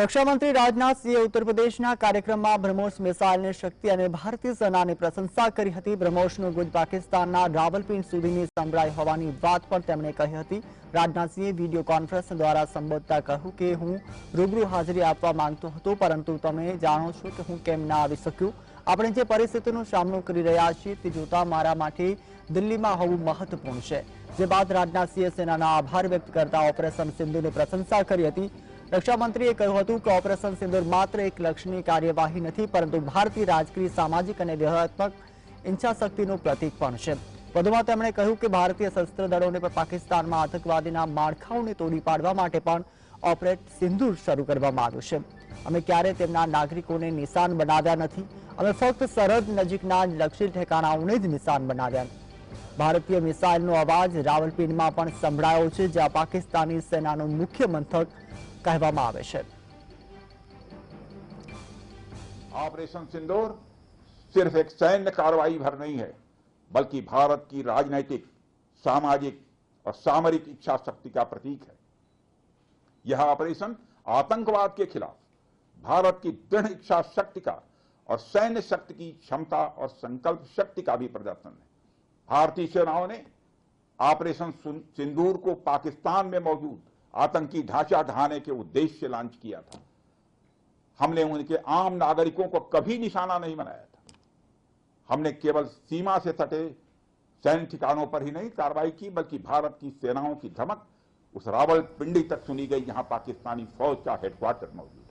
રક્ષામંત્રી રાજનાશીએ ઉત્તરપ્રદેશના કાર્યક્રમમાં બ્રહ્મોસ મિસાઈલને શક્તિ અને ભારતીય જનાને પ્રશંસા કરી હતી બ્રહ્મોસનો ગુડ પાકિસ્તાનના ડરાવલ પિંડ સુબીની સંબળાઈ હોવાની વાત પર તેમણે કહ્યું હતી રાજનાશીએ વિડિયો કોન્ફરન્સ દ્વારા સંબોધતા કહ્યું કે હું રૂબરૂ હાજરી આપવા માંગતો હતો પરંતુ તમે જાણો છો કે હું કેમ ના આવી શક્યો આપણે જે પરિસ્થિતિનો સામનો કરી રહ્યા છીએ તે જોતા મારા માટે દિલ્હીમાં હોવું મહત્વપૂર્ણ છે જે બાદ રાજનાશીએ સૈન્યના આભાર વ્યક્ત કરતા ઓપરેશન સિંધુને પ્રશંસા કરી હતી રક્ષામંત્રીએ કહ્યું હતું કે ઓપરેશન સિંદુર માત્ર એક લક્ષ્યની કાર્યવાહી નથી પરંતુ ભારતીય રાજકીય સામાજિક અને વ્યૂહાત્મક ઇચ્છાશક્તિનું પ્રતિક પણ છે વધુમાં તેમણે કહ્યું કે ભારતીય સશસ્ત્ર દળોને પણ પાકિસ્તાનમાં આતંકવાદીના માળખાઓને તોડી પાડવા માટે પણ ઓપરેટ સિંદુર શરૂ કરવામાં આવ્યું છે અમે ક્યારેય તેમના નાગરિકોને નિશાન બનાવ્યા નથી અમે ફક્ત સરહદ નજીકના લક્ષી ઠેકાણાઓને જ નિશાન બનાવ્યા भारतीय मिसाइल नो રાવલપિંડમાં रावलपिंड સંભળાયો છે જ્યાં પાકિસ્તાની સેનાનું मुख्य मंथक કહેવામાં ऑपरेशन सिंदूर सिर्फ एक सैन्य कार्रवाई भर नहीं है बल्कि भारत की राजनैतिक सामाजिक और सामरिक इच्छा शक्ति का प्रतीक है यह ऑपरेशन आतंकवाद के खिलाफ भारत की दृढ़ इच्छा शक्ति का और सैन्य शक्ति की क्षमता और संकल्प शक्ति का भी प्रदर्शन है भारतीय सेनाओं ने ऑपरेशन सिंदूर को पाकिस्तान में मौजूद आतंकी ढांचा ढहाने के उद्देश्य से लॉन्च किया था हमने उनके आम नागरिकों को कभी निशाना नहीं बनाया था हमने केवल सीमा से सटे सैन्य ठिकानों पर ही नहीं कार्रवाई की बल्कि भारत की सेनाओं की धमक उस रावल पिंडी तक सुनी गई जहां पाकिस्तानी फौज का हेडक्वार्टर मौजूद